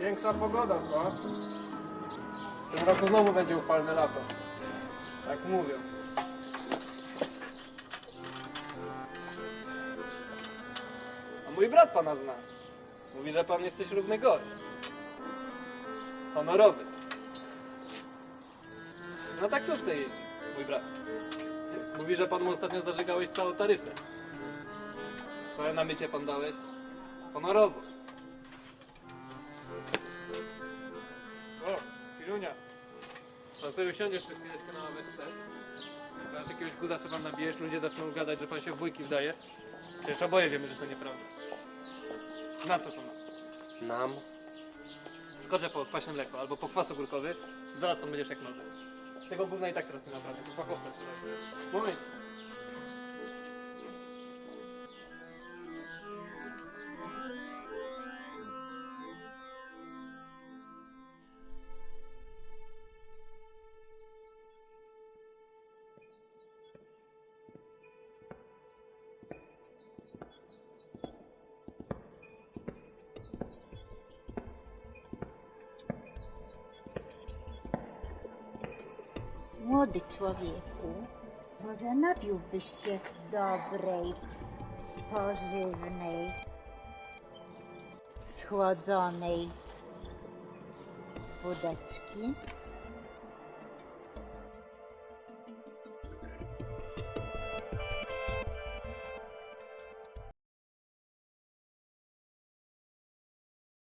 Piękna pogoda, co? W tym roku znowu będzie upalne lato. Tak mówią. A mój brat pana zna. Mówi, że pan jesteś równy gość. Honorowy. Na taksówce jeździ, mój brat. Mówi, że pan mu ostatnio zażegałeś całą taryfę. Co na mycie pan dałeś? Honorowo. O, Filunia. Pan sobie usiądziesz przez chwileczkę na ławeczce. Teraz jakiegoś guza sobie pan nabijesz, ludzie zaczną gadać, że pan się w bójki wdaje. Przecież oboje wiemy, że to nieprawda. Na co to ma? Nam? Skoczę po kwaśne mleko albo po kwas ogórkowy, zaraz pan będziesz jak nowy. Tego gówna i tak teraz nie naprawdę, to fachowca trzeba. Moment. Młody człowieku, może napiłbyś się dobrej, pożywnej, schłodzonej wódeczki?